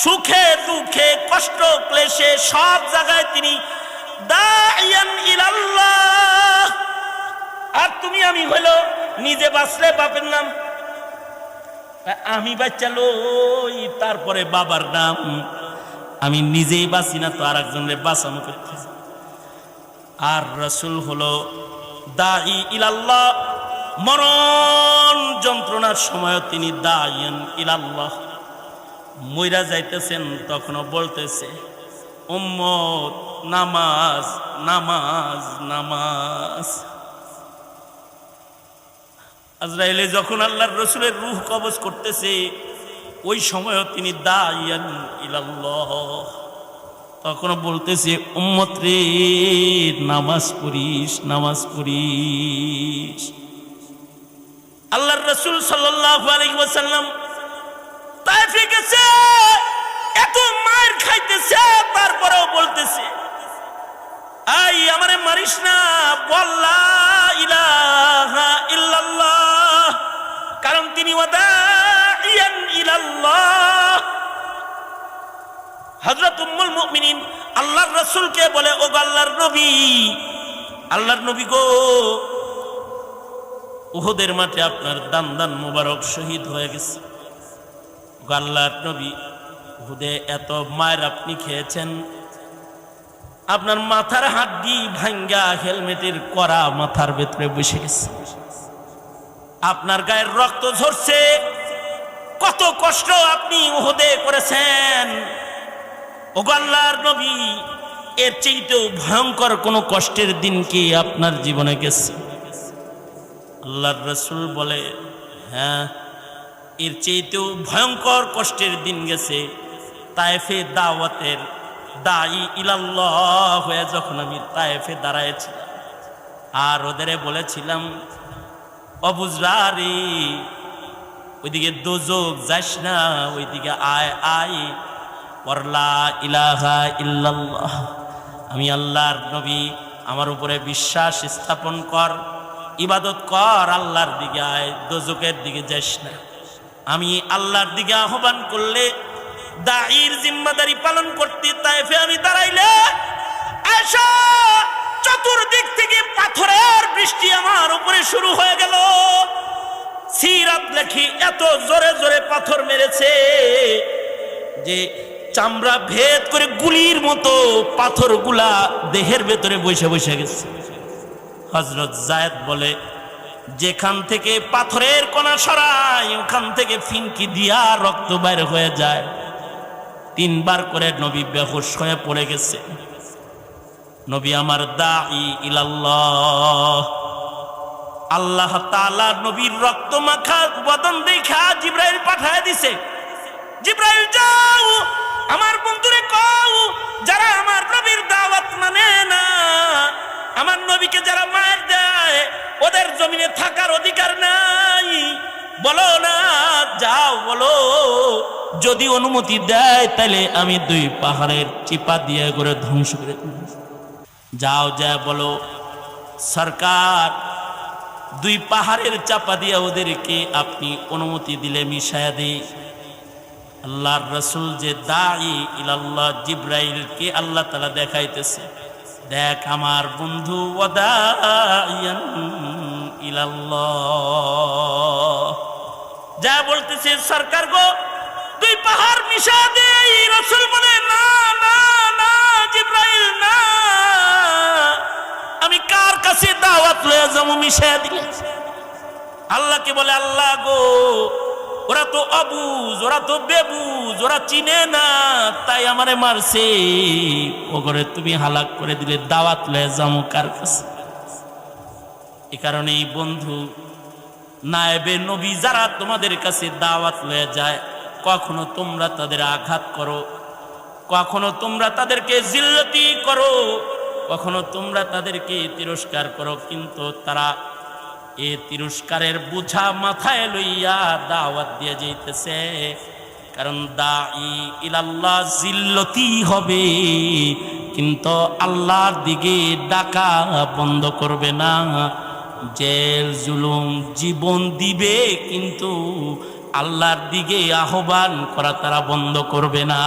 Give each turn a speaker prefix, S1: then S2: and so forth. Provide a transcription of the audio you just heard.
S1: সুখে দুঃখে কষ্ট ক্লেশে সব জায়গায় তিনি আর তুমি আমি হইল নিজে বাঁচলে বাপের নাম। আমি বাচ্চা লই, তারপরে বাবার নাম। আমি নিজেই বাঁচি না তো আর একজনের বাঁচানো করতেছি আর রসুল হলো দাই ইলাল্লাহ, মরণ যন্ত্রণার সময় তিনি দাইন ইলাল্লাহ। মইরা যাইতেছেন, তখনও বলতেছে, উম্মত, নামাজ নামাজ নামাজ। আজরাইলে যখন আল্লাহর রসুলের রুহ কবজ করতেছে, ওই সময়ও তিনি দাইয়ান ইলাল্লাহ। তখনও বলতেছে, উম্মত রে, নামাজ পড়িস নামাজ পড়িস। আল্লাহর রসুল সাল্লাল্লাহু আলাইহি ওয়াসাল্লাম তাইফে গেছে, এত মায়ের খাইতেছে, তারপরেও বলতেছে, আই, আমারে মারিস না বল্লা ইলাহা ইল্লাল্লাহ। কারণ তিনি ওয়াদাইয়ান ইলাল্লাহ। হযরত উম্মুল মুমিনিন আল্লাহর রাসূলকে বলে ও আল্লাহর নবী আল্লাহর নবী গো উহুদের মাঠে আপনার দান দান মুবারক শহীদ হয়ে গেছে। ও গো আল্লাহর নবী উহুদে এত মায়ের আপনি খেয়েছেন। আপনার মাথার হাড্ডি ভাঙ্গা হেলমেটের করা মাথার ভেতরে বসে গেছে। আপনার গায়ের রক্ত ঝরছে। কত কষ্ট আপনি ওহদে করেছেন। ও আল্লাহর নবী, এর চেয়েতেও ভয়ঙ্কর কোনো কষ্টের দিন কি আপনার জীবনে গেছে? আল্লাহর রসুল বলে হ্যাঁ এর চেয়েতেও ভয়ঙ্কর কষ্টের দিন গেছে। তাইফে দাওয়াতের দায়ী ইলাল্লাহ হয়ে যখন আমি তায়েফে দাঁড়াইছিলাম আর ওদের বলেছিলাম অবুজরা ওইদিকে দোজক যাস না, ওইদিকে আয় আয়। পরলা ইলাহা ইল্লাল্লাহ, আমি আল্লাহর নবী, আমার উপরে বিশ্বাস স্থাপন কর। ইবাদত কর, আল্লাহর দিকে আয় দোজকের দিকে যাস না। আমি আল্লাহর দিকে আহ্বান করলে দায়ের জিম্মাদারি পালন করতে তাইফে আমি দাঁড়াইলে চতুর্দিক থেকে পাথরের বৃষ্টি আমার উপরে শুরু হয়ে গেল। সিরাত লেখি এত জোরে জোরে পাথর মেরেছে যে চামড়া ভেদ করে গুলির মতো পাথরগুলা দেহের ভেতরে বসে বসে গেছে। হজরত জায়দ বলে, যেখান থেকে পাথরের কণা সরাই, ওখান থেকে ফিনকি দিয়া রক্ত বাইর হয়ে যায়। তিনবার করে নবী বেহুশ হয়ে পড়ে গেছে। নবী আমার দাই ইলাল্লাহ। আল্লাহ তাআলা নবীর রক্ত মাখা বদন দেখা জিব্রাইল পাঠায় দিছে। জিব্রাইল, যাও! আমার বন্ধুরে কও! যাও বলো। যদি অনুমতি দেয়, তাহলে আমি দুই পাহাড়ের চিপা দিয়ে করে ধ্বংস করে যাও যা বলো। সরকার, দুই পাহাড়ের চাপা দিয়ে ওদেরকে আপনি অনুমতি দিলে মিশায়া দিই। আল্লাহর রসুল যে দায়ী ইলাল্লাহ জিব্রাইলকে আল্লাহ তালা দেখাইতেছে। দেখ আমার বন্ধু ওদায়ান ইলাল্লাহ। যা বলতেছে সরকার গো, দুই পাহাড় মিশা দেই রসুল বলে, না না না, জিব্রাইল, না। আমি কার কাছে দাওয়াত লয়ে যাব মিশা দিলে আল্লাহকে বলে, আল্লাহ গো, ওরা তো অবুজ, ওরা তো বেবুজ, ওরা চিনে না, তাই আমারে মারছে। ও করে তুমি হালাক করে দিলে, দাওয়াত লয়ে যাব কার কাছে? এ কারণেই বন্ধু নায়েবে নবী যারা তোমাদের কাছে দাওয়াত লয়ে যায়, কখনো তোমরা তাদের আঘাত করো, কখনো তোমরা তাদেরকে জিল্লতি করো, কখনো তোমরা তাদেরকে তিরস্কার করো, কিন্তু তারা এ তিরস্কারের বোঝা মাথায় লইয়া দাওয়াত দিয়ে যাইতেছে, কারণ দাই ইলাল্লাহ জিল্লতি হবে, কিন্তু আল্লাহর দিকে ডাকা বন্ধ করবে না। জেল জুলুম জীবন দিবে কিন্তু আল্লাহর দিকে আহ্বান করা তারা বন্ধ করবে না।